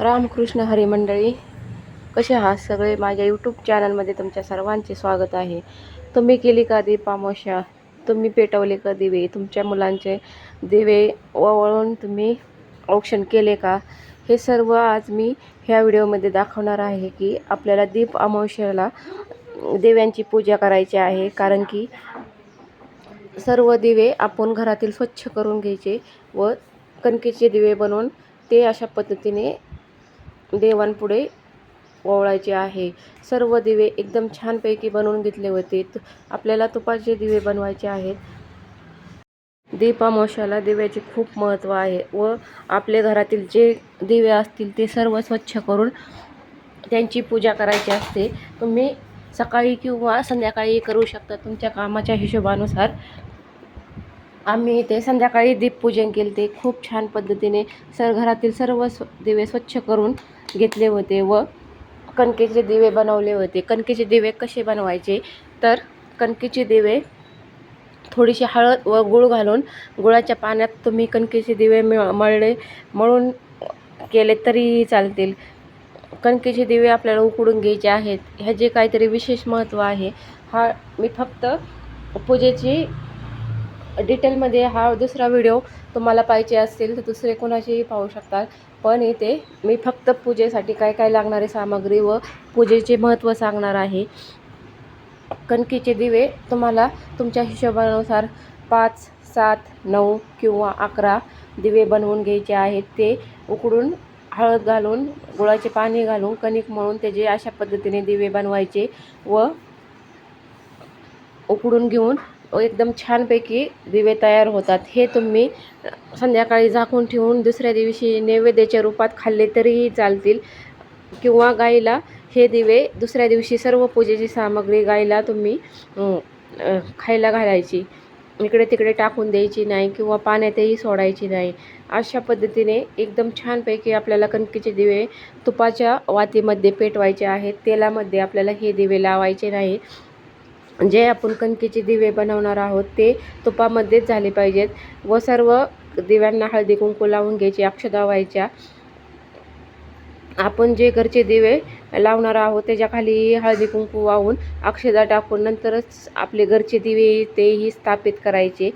रामकृष्ण हरी मंडळी कसे आहात सगळे? माझ्या यूट्यूब चॅनलमध्ये तुमच्या सर्वांचे स्वागत आहे. तुम्ही केली का दीपामोशा तुम्ही पेटवले का दिवे? तुमच्या मुलांचे दिवे ओवाळून तुम्ही औक्षण केले का? हे सर्व आज मी ह्या व्हिडिओमध्ये दाखवणार आहे की आपल्याला दीप अमावश्याला देव्यांची पूजा करायची आहे. कारण की सर्व दिवे आपण घरातील स्वच्छ करून घ्यायचे व कणकेचे दिवे बनवून ते अशा पद्धतीने देवांपुढे ओवळायचे आहे. सर्व दिवे एकदम छानपैकी बनवून घेतले होते. आपल्याला तुपाचे दिवे बनवायचे आहेत. दीपामोशाला दिव्याचे खूप महत्त्व आहे व आपल्या घरातील जे दिवे असतील ते सर्व स्वच्छ करून त्यांची पूजा करायची असते. तुम्ही सकाळी किंवा संध्याकाळी करू शकता. तुमच्या कामाच्या हिशोबानुसार आम्ही इथे संध्याकाळी दीपपूजन केले ते खूप छान पद्धतीने सर घरातील सर्व स्व दिवे स्वच्छ करून घेतले होते व कणकेचे दिवे बनवले होते. कणकेचे दिवे कसे बनवायचे? तर कणकेचे दिवे थोडीशी हळद व गुळ घालून गुळाच्या पाण्यात तुम्ही कणकेचे दिवे मिळ मळले मळून केले तरीही चालतील. कणकेचे दिवे आपल्याला उकडून घ्यायचे आहेत. ह्याचे काहीतरी विशेष महत्त्व आहे. हा मी फक्त पूजेची डिटेलमध्ये हा दुसरा व्हिडिओ तुम्हाला पाहिजे असेल तर दुसरे कोणाचेही पाहू शकतात. पण इथे मी फक्त पूजेसाठी काय काय लागणारी सामग्री व पूजेचे महत्त्व सांगणार आहे. कणकीचे दिवे तुम्हाला तुमच्या हिशोबानुसार पाच सात नऊ किंवा अकरा दिवे बनवून घ्यायचे आहेत. ते उकडून हळद घालून गुळाचे पाणी घालून कणिक मळून त्याचे अशा पद्धतीने दिवे बनवायचे व उकडून घेऊन एकदम छानपैकी दिवे तयार होतात. हे तुम्ही संध्याकाळी झाकून ठेवून दुसऱ्या दिवशी नैवेद्याच्या रूपात खाल्ले तरीही चालतील. किंवा गाईला हे दिवे दुसऱ्या दिवशी सर्व पूजेची सामग्री गाईला तुम्ही खायला घालायची. इकडे तिकडे टाकून द्यायची नाही किंवा पाण्यातही सोडायची नाही. अशा पद्धतीने एकदम छानपैकी आपल्याला कणकीचे दिवे तुपाच्या वातीमध्ये पेटवायचे आहेत. तेलामध्ये आपल्याला हे दिवे लावायचे नाही. जे आपण कणकेचे दिवे बनवणार आहोत ते तुपामध्येच झाले पाहिजेत. व सर्व दिव्यांना हळदी कुंकू लावून घ्यायची अक्षदा व्हायच्या. आपण जे घरचे दिवे लावणार आहोत त्याच्याखाली हळदी कुंकू वाहून अक्षदा टाकून नंतरच आपले घरचे दिवे तेही स्थापित करायचे.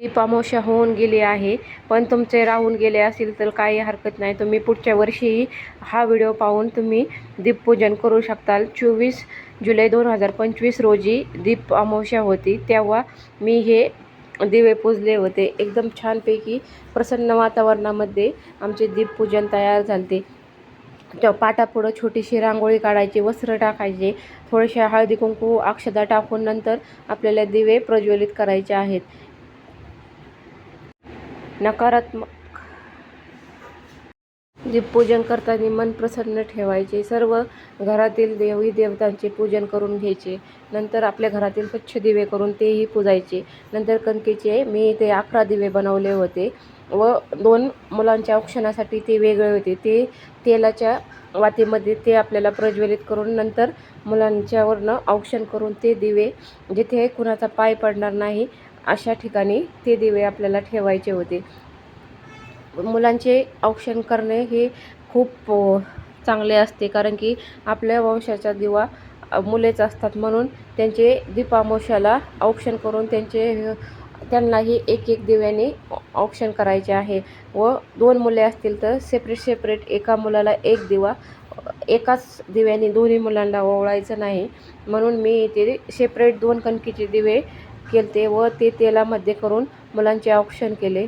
दीपामोशा होऊन गेली आहे. पण तुमचे राहून गेले असेल तर काही हरकत नाही. तुम्ही पुढच्या वर्षीही हा व्हिडिओ पाहून तुम्ही दीपपूजन करू शकताल. चोवीस जुलै दोन हजार पंचवीस रोजी दीप अमावस्या होती. तेव्हा मी हे दिवे पूजले होते. एकदम छानपैकी प्रसन्न वातावरणामध्ये आमचे दीपपूजन तयार झाले त्या पाटापुढं छोटीशी रांगोळी काढायची वस्त्र टाकायचे थोडेशा हळदी कुंकू अक्षदा टाकून नंतर आपल्याला दिवे प्रज्वलित करायचे आहेत. नकारात्मक. जे पूजन करताना मन प्रसन्न ठेवायचे सर्व घरातील देवी देवतांचे पूजन करून घ्यायचे. नंतर आपल्या घरातील स्वच्छ दिवे करून तेही पूजायचे. नंतर कणकेचे मी ते अकरा दिवे बनवले होते व दोन मुलांच्या औक्षणासाठी ते वेगळे होते. ते तेलाच्या वातीमध्ये ते आपल्याला प्रज्वलित करून नंतर मुलांच्यावरनं औक्षण करून ते दिवे जिथे कुणाचा पाय पडणार नाही अशा ठिकाणी ते दिवे आपल्याला ठेवायचे होते. मुलांचे औक्षण करणे हे खूप चांगले असते कारण की आपल्या वंशाचा दिवा मुलेच असतात म्हणून त्यांचे दीपामोशाला औक्षण करून त्यांचे त्यांनाही एक एक दिव्याने औक्षण करायचे आहे व दोन मुले असतील तर सेपरेट सेपरेट एका मुलाला एक दिवा एकाच दिव्याने दोन्ही मुलांना ओवळायचं नाही म्हणून मी ते सेपरेट दोन कणकीचे दिवे केलते व ते तेलामध्ये करून मुलांचे औक्षण केले.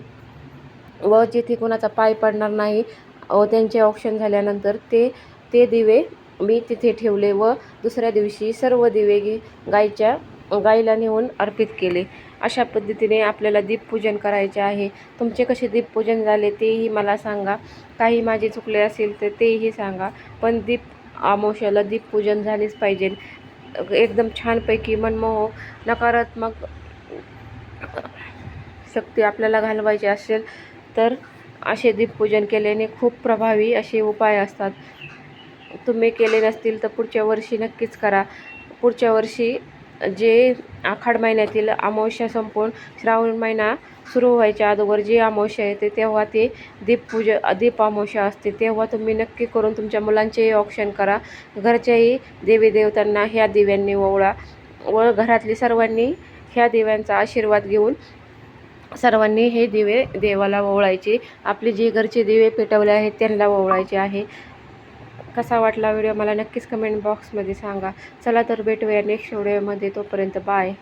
व जिथे कोणाचा पाय पडणार नाही व त्यांचे औक्षण झाल्यानंतर ते ते दिवे मी तिथे ठेवले व दुसऱ्या दिवशी सर्व दिवे घे गायच्या गाईला नेऊन अर्पित केले. अशा पद्धतीने आपल्याला दीपपूजन करायचे आहे. तुमचे कसे दीपपूजन झाले तेही मला सांगा. काही माझे चुकले असेल तर तेही सांगा. पण दीप अमावस्याला दीपपूजन झालेच पाहिजे. एकदम छानपैकी मनमोहक नकारात्मक शक्ती आपल्याला घालवायची असेल तर असे दीपपूजन केल्याने खूप प्रभावी असे उपाय असतात. तुम्ही केले नसतील तर पुढच्या वर्षी नक्कीच करा. पुढच्या वर्षी जे आखाड महिन्यातील अमावस्या संपून श्रावण महिना सुरू व्हायच्या अगोदर जी अमावस्या येते तेव्हा ते दीपपूजा दीप अमावस्या असते. तेव्हा तुम्ही नक्की करून तुमच्या मुलांचेही औक्षण करा. घरच्याही देवी देवतांना ह्या दिव्यांनी ओवळा व घरातली सर्वांनी ह्या दिव्यांचा आशीर्वाद घेऊन सर्वांनी हे दिवे देवाला ओवळायचे. आपले जे घरचे दिवे पेटवले आहेत त्यांना ओवळायचे आहे. कसा वाटला व्हिडिओ मला नक्कीच कमेंट बॉक्समध्ये सांगा. चला तर भेटूया नेक्स्ट व्हिडिओमध्ये तोपर्यंत बाय